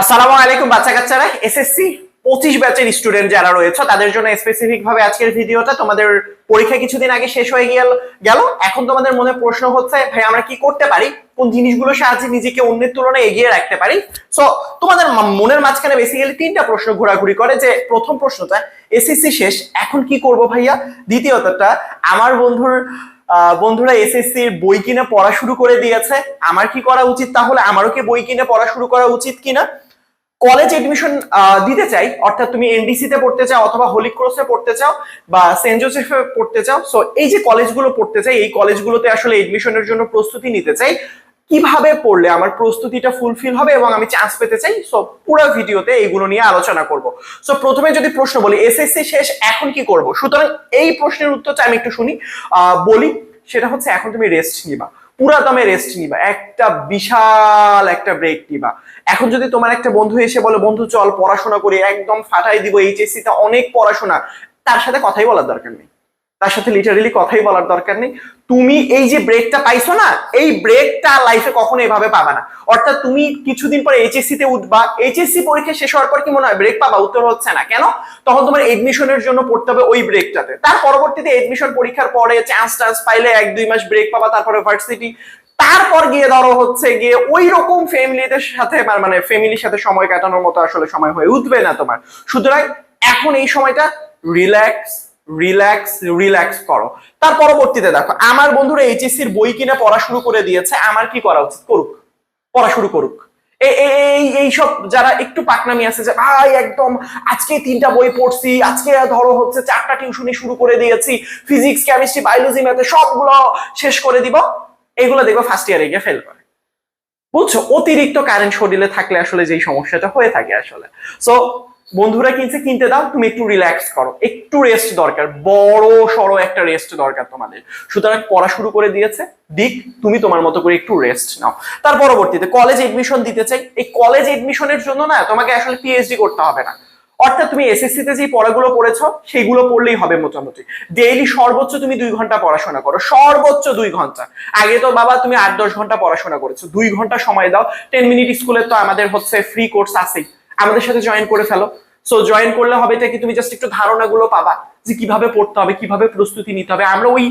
আসসালামু আলাইকুম বাচ্চা কাচ্চারা এসএসসি পঁচিশ ব্যাচের স্টুডেন্ট যারা রয়েছে, তাদের জন্য স্পেসিফিক ভাবে আজকের ভিডিওটা তোমাদের পরীক্ষা কিছুদিন আগে শেষ হয়ে গেল গেল। এখন তোমাদের মনে প্রশ্ন হচ্ছে, ভাই, আমরা কি করতে পারি? কোন জিনিসগুলো সাহায্যে নিজেকে অন্যের তুলনায় এগিয়ে রাখতে পারি? সো তোমাদের মনের মাঝখানে বেসিক্যালি তিনটা প্রশ্ন ঘোরাঘুরি করে। যে প্রথম প্রশ্নটা এসএসসি শেষ, এখন কি করব ভাইয়া? দ্বিতীয়তটা, আমার বন্ধুর বন্ধুরা এসএসসি বই কিনে পড়া শুরু করে দিয়েছে। আমার কি করা উচিত তাহলে? আমারও কি বই কিনে পড়া শুরু করা উচিত কিনা? কলেজ এডমিশন দিতে চাই, অর্থাৎ তুমি এনডিসি তে পড়তে চাও অথবা হোলি ক্রসে পড়তে চাও বা সেন্ট জোসেফে পড়তে চাও সো এই যে কলেজগুলো পড়তে চাই, এই কলেজগুলোতে আসলে এডমিশনের জন্য প্রস্তুতি নিতে চাই। কীভাবে পড়লে আমার প্রস্তুতিটা ফুলফিল হবে এবং আমি চান্স পেতে চাই? সো পুরো ভিডিওতে এইগুলো নিয়ে আলোচনা করব। সো প্রথমে যদি প্রশ্ন বলি এসএসসি শেষ এখন কি করব? সুতরাং এই প্রশ্নের উত্তরটা আমি একটু শুনি বলি, সেটা হচ্ছে এখন তুমি রেস্ট নিবা। পুরা দামে রেস্ট নিবা। একটা বিশাল একটা ব্রেক নিবা। এখন যদি তোমার একটা বন্ধু এসে বলে, বন্ধু, চল পড়াশোনা করি। একদম ফাটাই দিব এইচএসসি তে অনেক পড়াশোনা। তার সাথে কথাই বলার দরকার নেই। তার সাথে লিটারেলি কথাই বলার দরকার নেই। তুমি এই যে ব্রেকটা পাইছো না, এই ব্রেকটা লাইফে কখনো এভাবে পাবা না। অর্থাৎ তুমি কিছুদিন পরে এইচএসসি তে উঠবা এইচএসসি পরীক্ষা শেষ হওয়ার পর কি মনে হয় ব্রেক পাবা? উত্তর হচ্ছে না। কেন? তখন তোমার এডমিশনের জন্য পড়তে হবে ওই ব্রেকটাতে তার পরবর্তীতে এডমিশন পরীক্ষার পরে চান্স টান্স পাইলে এক, দুই মাস ব্রেক পাবা, তারপরে ভার্সিটি তারপর গিয়ে ধরো হচ্ছে গিয়ে ওই রকম ফ্যামিলিদের সাথে মানে- মানে ফ্যামিলির সাথে সময় কাটানোর মতো আসলে সময় হয়ে উঠবে না তোমার। সুতরাং এখন এই সময়টা রিল্যাক্স রিল্যাক্স রিল্যাক্স করো। তার পরবর্তীতে দেখো, আমার বন্ধুরা এইচএসসির বই কিনে পড়া শুরু করে দিয়েছে, আমার কি করা উচিত? করুক। পড়া শুরু করুক। এই এই সব যারা একটু পাকনামি আছে যে ভাই একদম, আজকে তিনটা বই পড়ছি, আজকে ধরো হচ্ছে চারটা টিউশনি শুরু করে দিয়েছি ফিজিক্স কেমিস্ট্রি বায়োলজি ম্যাথে সবগুলো শেষ করে দিব। এগুলো দেখব ফার্স্ট ইয়ারে গিয়ে ফেল করে। বুঝছ? অতিরিক্ত কারেন্ট শরীরে থাকলে আসলে যেই সমস্যাটা হয়ে থাকে আসলে। সো বন্ধুরা কিনছে, কিনতে দাও, তুমি একটু রিল্যাক্স করো। একটু রেস্ট দরকার, বড় সড়ো একটা রেস্ট দরকার তোমাদের। সুতরাং পড়া শুরু করে দিয়েছে। দিক, তুমি তোমার মতো করে একটু রেস্ট নাও। তার পরবর্তীতে কলেজ এডমিশন দিতে চাই। এই কলেজ এডমিশনের জন্য না, তোমাকে আসলে পিএইচডি করতে হবে না। অর্থাৎ তুমি এসএসসি তে যে পড়াগুলো পড়েছো সেইগুলো পড়লেই হবে মোটামুটি। ডেইলি সর্বোচ্চ তুমি দুই ঘণ্টা পড়াশোনা করো। সর্বোচ্চ দুই ঘণ্টা। আগে তো বাবা তুমি আট দশ ঘণ্টা পড়াশোনা করেছ। দুই ঘণ্টা সময় দাও। টেন মিনিট স্কুলে তো আমাদের হচ্ছে ফ্রি কোর্স আছেই। আমাদের সাথে জয়েন করে ফেলো। সো জয়েন করলে হবে এটা কি তুমি জাস্ট একটু ধারণাগুলো পাবা যে কীভাবে পড়তে হবে, কীভাবে প্রস্তুতি নিতে হবে। আমরা ওই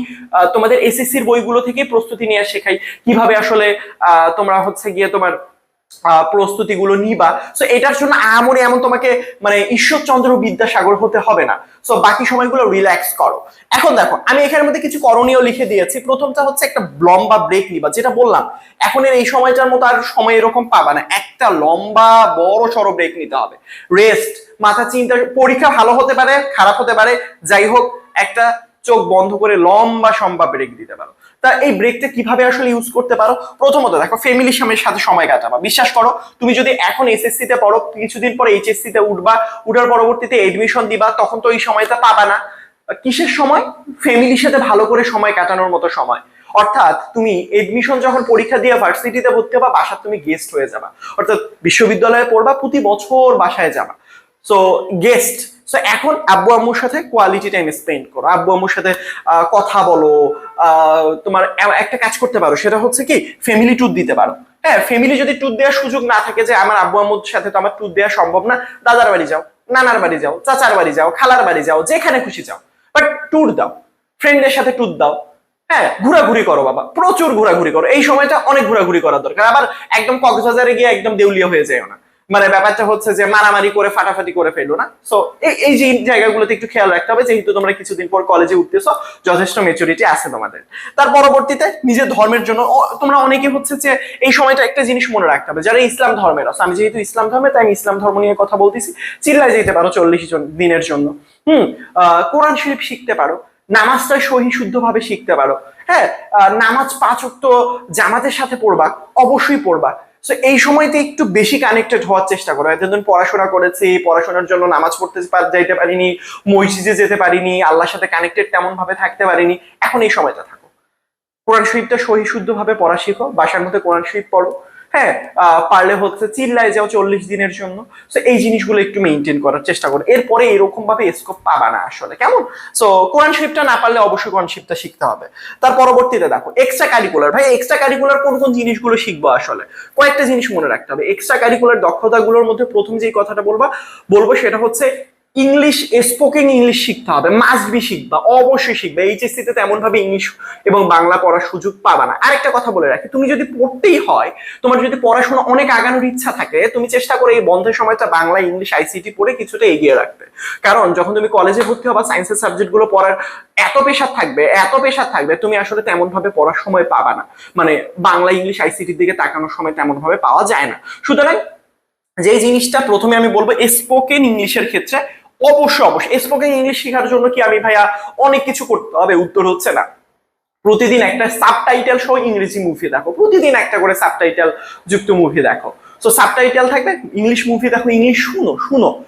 তোমাদের এসএসসির বইগুলো থেকে প্রস্তুতি নিয়ে শেখাই। কীভাবে আসলে তোমরা হচ্ছে গিয়ে তোমার প্রস্তুতিগুলো নিবা। সো এটার জন্য আমনে এমন তোমাকে মানে ঈশ্বরচন্দ্র বিদ্যাসাগর হতে হবে না। সো বাকি সময়গুলো রিল্যাক্স করো। এখন দেখো, আমি এখানের মধ্যে কিছু করণীয় লিখে দিয়েছি। প্রথমটা হচ্ছে একটা লম্বা ব্রেক নিবা, যেটা বললাম, এখন এই সময়টার মতো আর সময় এরকম পাবা না। একটা লম্বা, বড়, সড়ো ব্রেক নিতে হবে। রেস্ট মাথা চিন্তা, পরীক্ষা ভালো হতে পারে, খারাপ হতে পারে, যাই হোক, একটা চোখ বন্ধ করে লম্বা সম্বা ব্রেক দিতে পারো। তা এই ব্রেকটা কীভাবে আসলে ইউজ করতে পারো? প্রথমত দেখো ফ্যামিলির সামনে সাথে সময় কাটাবা। বিশ্বাস করো, তুমি যদি এখন এসএসসি তে পড়ো, কিছুদিন পরে এইচএসসি তে উঠবা, উঠার পরবর্তীতে এডমিশন দিবা, তখন তো এই সময়টা পাবা না। কিসের সময়? ফ্যামিলির সাথে ভালো করে সময় কাটানোর মতো সময়। অর্থাৎ তুমি এডমিশন যখন পরীক্ষা দিয়ে ভার্সিটিতে ভর্তি হবা, বাসার তুমি গেস্ট হয়ে যাবা। অর্থাৎ বিশ্ববিদ্যালয়ে পড়বা, প্রতি বছর বাসায় যাবা। সো গেস্ট সো এখন আব্বু আম্মুর সাথে কোয়ালিটি টাইম স্পেন্ড করো। আব্বু আম্মুর সাথে কথা বলো তোমার একটা কাজ করতে পারো, সেটা হচ্ছে কি ফ্যামিলি ট্যুর দিতে পারো। হ্যাঁ ফ্যামিলি যদি ট্যুর দেওয়ার সুযোগ না থাকে যে, আমার আব্বু আম্মুর সাথে তো আমার ট্যুর দেওয়া সম্ভব না, দাদার বাড়ি যাও, নানার বাড়ি যাও, চাচার বাড়ি যাও, খালার বাড়ি যাও, যেখানে খুশি যাও। বাট ট্যুর দাও ফ্রেন্ডের সাথে ট্যুর দাও। হ্যাঁ ঘোরাঘুরি করো বাবা, প্রচুর ঘোরাঘুরি করো। এই সময়টা অনেক ঘোরাঘুরি করার দরকার। আবার একদম কক্সবাজারে গিয়ে একদম দেউলিয়া হয়ে যায় না। মানে ব্যাপারটা হচ্ছে যে মারামারি করে, ফাটাফাটি করে ফেলো না? সো এই যে জায়গাগুলোতে একটু খেয়াল রাখতে হবে, যেহেতু তোমরা কিছুদিন পর কলেজে উঠতেছো, যথেষ্ট মেচুরিটি আছে তোমাদের। তার পরবর্তীতে নিজের ধর্মের জন্য তোমরা অনেকে হচ্ছে যে এই সময়টা একটা জিনিস মনে রাখতে হবে, যারা ইসলাম ধর্মের আছে। আমি যেহেতু ইসলাম ধর্মে তাই আমি ইসলাম ধর্ম নিয়ে কথা বলতেছি। চিল্লায় যেতে পারো চল্লিশ জন দিনের জন্য। হুম কোরআন শরীফ শিখতে পারো, নামাজটা সহি শুদ্ধভাবে শিখতে পারো। হ্যাঁ নামাজ পাঁচ ওয়াক্ত জামাতের সাথে পড়বা, অবশ্যই পড়বা। সো এই সময়তে একটু বেশি কানেক্টেড হওয়ার চেষ্টা করো। এতদিন পড়াশোনা করেছি, পড়াশোনার জন্য নামাজ পড়তে যাইতে পারিনি, মসজিদে যেতে পারিনি, আল্লাহর সাথে কানেক্টেড তেমন ভাবে থাকতে পারিনি। এখন এই সময়টা থাকো। কোরআন শরীফটা সহি, শুদ্ধভাবে পড়া শিখো, বাসার মধ্যে কোরআন শরীফ পড়ো। হ্যাঁ পারলে হচ্ছে চিল্লায় যাও চল্লিশ দিনের জন্য। সো এই জিনিসগুলো একটু মেনটেন করার চেষ্টা করো। এরপরে এরকম ভাবে স্কোপ পাবা না আসলে, কেমন? সো কোরআন শিফটটা না পারলে অবশ্যই কোরআন শিফটটা শিখতে হবে। তার পরবর্তীতে দেখো এক্সট্রা কারিকুলার ভাই এক্সট্রা কারিকুলার কোন কোন জিনিসগুলো শিখব আসলে? কয়েকটা জিনিস মনে রাখতে হবে। এক্সট্রা কারিকুলার দক্ষতাগুলোর মধ্যে প্রথম যে কথাটা বলবা, বলব সেটা হচ্ছে ইংলিশ স্পোকেন ইংলিশ শিখতে হবে মাস্ট বি শিখবা, অবশ্যই শিখবে এইচএসসি তে তেমন ভাবে ইংলিশ এবং বাংলা পড়ার সুযোগ পাবা না। আরেকটা কথা বলে রাখি, তুমি যদি পড়তেই হয়, তোমার যদি পড়াশোনা অনেক আগানোর ইচ্ছা থাকে, তুমি চেষ্টা করে এই বন্ধের সময়টা বাংলা ইংলিশ আইসিটি পড়ে কিছুটা এগিয়ে রাখতে। কারণ যখন তুমি কলেজে ভর্তি হবা সায়েন্সের সাবজেক্টগুলো পড়ার এত পেশার থাকবে, এত পেশার থাকবে, তুমি আসলে তেমন ভাবে পড়ার সময় পাবা না। মানে বাংলা ইংলিশ আইসিটির দিকে তাকানোর সময় তেমন ভাবে পাওয়া যায় না। সুতরাং যে জিনিসটা প্রথমে আমি বলব স্পোকেন ইংলিশের ক্ষেত্রে অবশ্যই অবশ্যই। স্পোকেন ইংলিশ শেখার জন্য কি আমি ভাইয়া অনেক কিছু করতে হবে? উত্তর হচ্ছে না। প্রতিদিন একটা সাবটাইটেল সহ ইংরেজি মুভি দেখো। প্রতিদিন একটা করে সাবটাইটেল যুক্ত মুভি দেখো। সো সাবটাইটেল থাকবে ইংলিশ মুভি দেখো। ইংলিশ শুনো শুনো।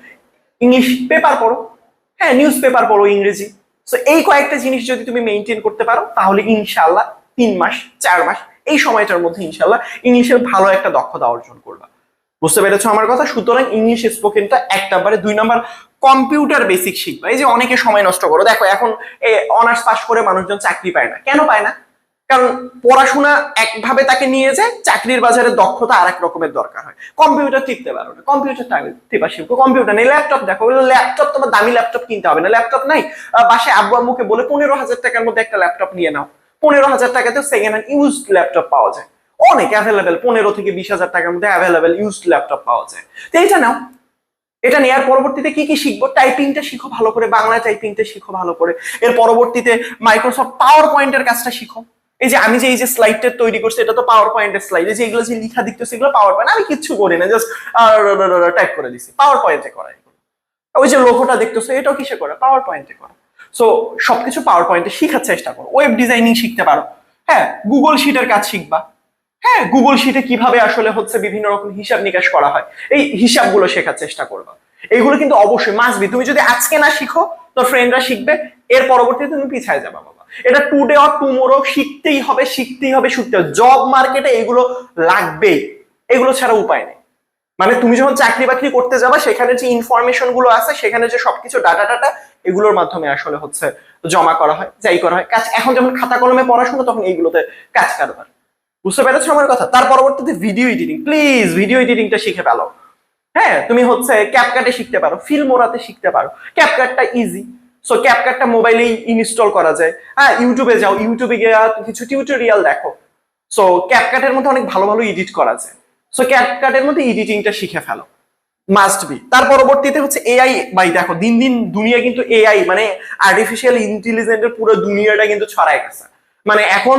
ইংলিশ পেপার পড়ো। হ্যাঁ নিউজ পেপার পড়ো ইংরেজি। সো এই কয়েকটা জিনিস যদি তুমি মেনটেন করতে পারো, তাহলে ইনশাল্লাহ তিন মাস, চার মাস, এই সময়টার মধ্যে ইনশাল্লাহ ইংলিশের ভালো একটা দক্ষতা অর্জন করবা। বুঝতে পেরেছ আমার কথা? সুতরাং ইংলিশ স্পোকেনটা এক নাম্বারে দুই নাম্বার কম্পিউটার বেসিক শিখবা এই যে অনেকে সময় নষ্ট করো, দেখো এখন অনার্স পাস করে মানুষজন চাকরি পায় না। কেন পায় না? কারণ পড়াশোনা একভাবে তাকে নিয়ে যায়, চাকরির বাজারে দক্ষতা আর এক রকমের দরকার হয়। কম্পিউটার টিপতে পারো না। কম্পিউটার টিপা শিখব কম্পিউটার নেই ল্যাপটপ দেখো ল্যাপটপ তোমার দামি ল্যাপটপ কিনতে হবে না। ল্যাপটপ নাই বাসায় আব্বু আম্মুকে বলে পনেরো হাজার টাকার মধ্যে একটা ল্যাপটপ নিয়ে নাও। পনেরো হাজার টাকাতেও সেকেন্ড হ্যান্ড ইউজ ল্যাপটপ পাওয়া যায়। অনেক অ্যাভেলেবেল পনেরো থেকে বিশ হাজার টাকার মধ্যে অ্যাভেলেবেল ইউজড ল্যাপটপ পাওয়া যায়। তো এটা নাও। এটা নেওয়ার পরবর্তীতে কি কি শিখব? টাইপিংটা শিখো ভালো করে, বাংলা টাইপিংটা শিখো ভালো করে। এর পরবর্তীতে মাইক্রোসফট পাওয়ার পয়েন্টের কাজটা শিখো। এই যে আমি যে, এই যে স্লাইডটা তৈরি করছি, এটা তো পাওয়ার পয়েন্টের স্লাইড এই যে এগুলো যে লিখা দিতে সেগুলো পাওয়ার পয়েন্ট আমি কিচ্ছু করি না জাস্ট টাইপ করে দিছি। পাওয়ার পয়েন্টে করা। ওই যে লোগোটা দেখতেছো, এটাও কিসে করা? পাওয়ার পয়েন্টে করা। সো সবকিছু পাওয়ার পয়েন্টে শিখার চেষ্টা করো। ওয়েব ডিজাইনিং শিখতে পারো। হ্যাঁ গুগল শিটের কাজ শিখবা। হ্যাঁ গুগল শিটে কীভাবে আসলে হচ্ছে বিভিন্ন রকম হিসাব নিকাশ করা হয়, এই হিসাবগুলো শেখার চেষ্টা করবা। এইগুলো কিন্তু অবশ্যই মাসবি তুমি যদি আজকে না শিখো, তোর ফ্রেন্ডরা শিখবে, এর পরবর্তীতে তুমি পিছায় যাবা বাবা। এটা টুডে অর টুমোরো শিখতেই হবে শিখতেই হবে, শিখতে হবে। জব মার্কেটে এগুলো লাগবেই। এগুলো ছাড়া উপায় নেই। মানে তুমি যখন চাকরি বাকরি করতে যাবা, সেখানে যে ইনফরমেশনগুলো আছে, সেখানে যে সবকিছু ডাটা টাটা এগুলোর মাধ্যমে আসলে হচ্ছে জমা করা হয়, যাই করা হয়। কাজ এখন যেমন খাতা কলমে পড়াশোনা, তখন এইগুলোতে কাজ কারবার। বুঝতে পেরেছ আমার কথা? তার পরবর্তীতে ভিডিও এডিটিং প্লিজ ভিডিও এডিটিংটা শিখে ফেলো। হ্যাঁ তুমি হচ্ছে ক্যাপকাটে শিখতে পারো ফিল্মোরাতে শিখতে পারো। ক্যাপকাটটা ইজি সো ক্যাপকাটটা মোবাইলেই ইনস্টল করা যায়। হ্যাঁ ইউটিউবে যাও ইউটিউবে গিয়ে কিছু টিউটোরিয়াল দেখো। সো ক্যাপকাটের মধ্যে অনেক ভালো ভালো এডিট করা যায়। সো ক্যাপকাটের মধ্যে এডিটিংটা শিখে ফেলো। মাস্ট বি তার পরবর্তীতে হচ্ছে এআই ভাই দেখো, দিন দিন দুনিয়া কিন্তু এআই মানে আর্টিফিশিয়াল ইন্টেলিজেন্সের পুরো দুনিয়াটা কিন্তু ছড়ায় গেছে। মানে এখন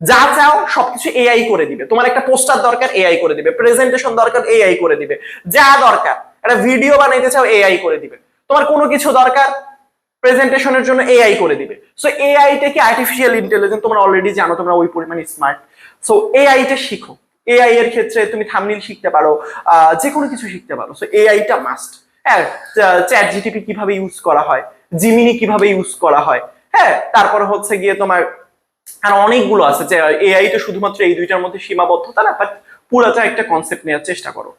যা চাও সবকিছু এআই করে দিবে। তোমার একটা পোস্টার দরকার এআই করে দিবে। প্রেজেন্টেশন দরকার এআই করে দিবে। যা দরকার, একটা ভিডিও বানাইতে চাও এআই করে দিবে। তোমার কোনো কিছু দরকার প্রেজেন্টেশনের জন্য এআই করে দিবে। সো এআইটা কি আর্টিফিশিয়াল ইন্টেলিজেন্স তোমরা অলরেডি জানো, তোমরা ওই পরিমাণে স্মার্ট সো এআইটা শিখো। এআই এর ক্ষেত্রে তুমি থামনিল শিখতে পারো যে কোনো কিছু শিখতে পারো। সো এআইটা মাস্ট হ্যাঁ চ্যাট জিটিপি কীভাবে ইউজ করা হয় জিমিনি কীভাবে ইউজ করা হয়। হ্যাঁ তারপরে হচ্ছে গিয়ে তোমার আর অনেকগুলো আছে যে এআই তো শুধুমাত্র এই দুইটার মধ্যে সীমাবদ্ধতা না বাট পুরাটা একটা কনসেপ্ট নেওয়ার চেষ্টা করো।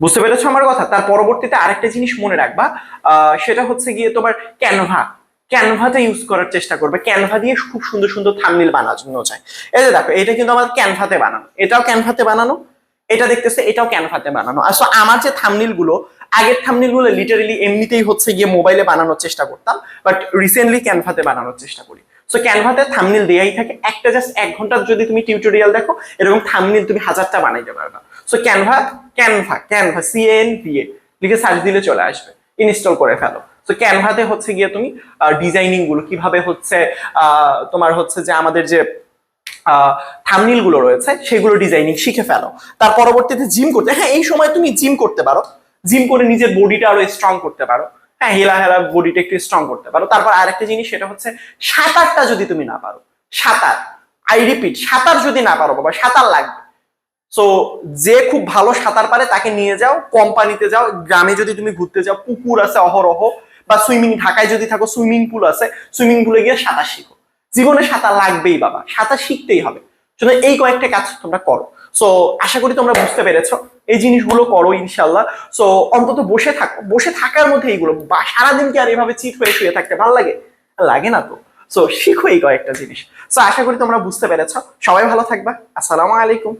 বুঝতে পেরেছ আমার কথা? তার পরবর্তীতে আরেকটা জিনিস মনে রাখবা সেটা হচ্ছে গিয়ে তোমার ক্যানভা ক্যানভাতে ইউজ করার চেষ্টা করবে। ক্যানভা দিয়ে খুব সুন্দর সুন্দর থামনিল বানানো যায়। এই যে দেখো, এটা কিন্তু আমার ক্যানভাতে বানানো। এটাও ক্যানভাতে বানানো, এটা দেখতেছে, এটাও ক্যানভাতে বানানো। so আমার যে থামনিলগুলো, আগের থামনিলগুলো লিটারেলি এমনিতেই হচ্ছে গিয়ে মোবাইলে বানানোর চেষ্টা করতাম বাট রিসেন্টলি ক্যানভাতে বানানোর চেষ্টা করি। সো ক্যানভাতে থামনিল দেয়াই থাকে। একটা জাস্ট এক ঘণ্টার যদি তুমি টিউটোরিয়াল দেখো, এরকম থামনিল তুমি হাজারটা বানাইতে পারবে। So Canva Canva Canva C N V A লিখে সার্চ দিলে চলে আসবে। ইনস্টল করে ফেলো। সো ক্যানভাতে হচ্ছে গিয়ে তুমি ডিজাইনিংগুলো, কীভাবে হচ্ছে তোমার হচ্ছে যে আমাদের যে থামনিলগুলো রয়েছে, সেগুলো ডিজাইনিং শিখে ফেলো। তার পরবর্তীতে জিম করতে হ্যাঁ এই সময় তুমি জিম করতে পারো। জিম করে নিজের বডিটা আরও স্ট্রং করতে পারো। হ্যাঁ হেলা হেলা বডিটা একটু স্ট্রং করতে পারো। তারপর আরেকটা জিনিস, সেটা হচ্ছে সাঁতারটা যদি তুমি না পারো, সাঁতার আই রিপিট সাঁতার যদি না পারো বাবা, সাঁতার লাগবে। সো যে খুব ভালো সাঁতার পারে তাকে নিয়ে যাও কোম্পানিতে যাও, গ্রামে যদি তুমি ঘুরতে যাও, পুকুর আছে অহরহ, বা সুইমিং, ঢাকায় যদি থাকো, সুইমিং পুল আছে, সুইমিং পুলে গিয়ে সাঁতার শিখো। জীবনে সাঁতার লাগবেই বাবা, সাঁতার শিখতেই হবে। শুধু এই কয়েকটা কাজ তোমরা করো। সো আশা করি তোমরা বুঝতে পেরেছ। এই জিনিসগুলো করো ইনশাল্লাহ সো অন্তত বসে থাকো, বসে থাকার মধ্যে এইগুলো, বা সারাদিন কি আর এভাবে চিট হয়ে শুয়ে থাকতে ভালো লাগে? লাগে না তো। সো শিখো এই কয়েকটা জিনিস। সো আশা করি তোমরা বুঝতে পেরেছ। সবাই ভালো থাকবা। আসসালামু আলাইকুম।